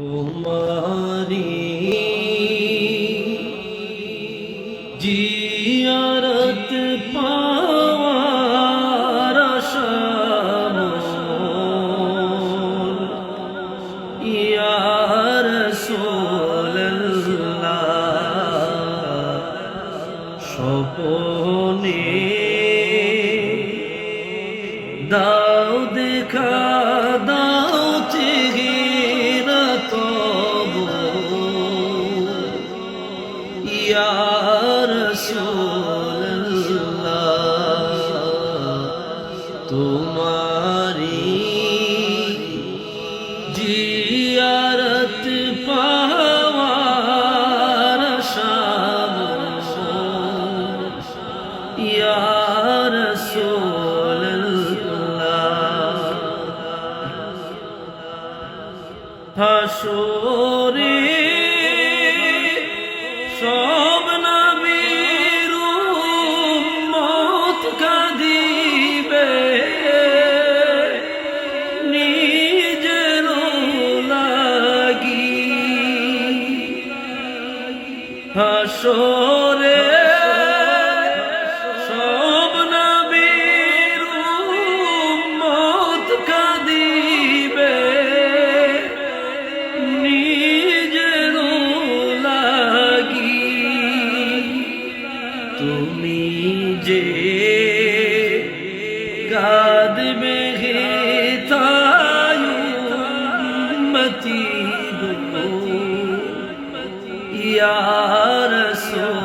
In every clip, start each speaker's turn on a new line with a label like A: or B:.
A: তোমারি জিয়ারত পাওয়ার আশাম ইয়া রাসূলুল্লাহ স্বপনে দাও দেখা ইয়া রাসূলুল্লাহ তোমারি জিয়ারত পাওয়ার শাম ইয়া রাসূলুল্লাহ হাসরে সব নবীর উম্মত কাঁদিবে। নিজের লাগি। হাসরে যে কাঁদবে হে তায়ুমতি ইয়া রাসূলুল্লাহ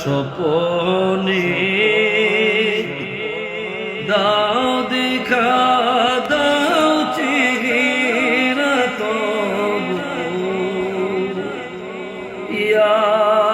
A: স্বপনে দাও দেখা ইয়া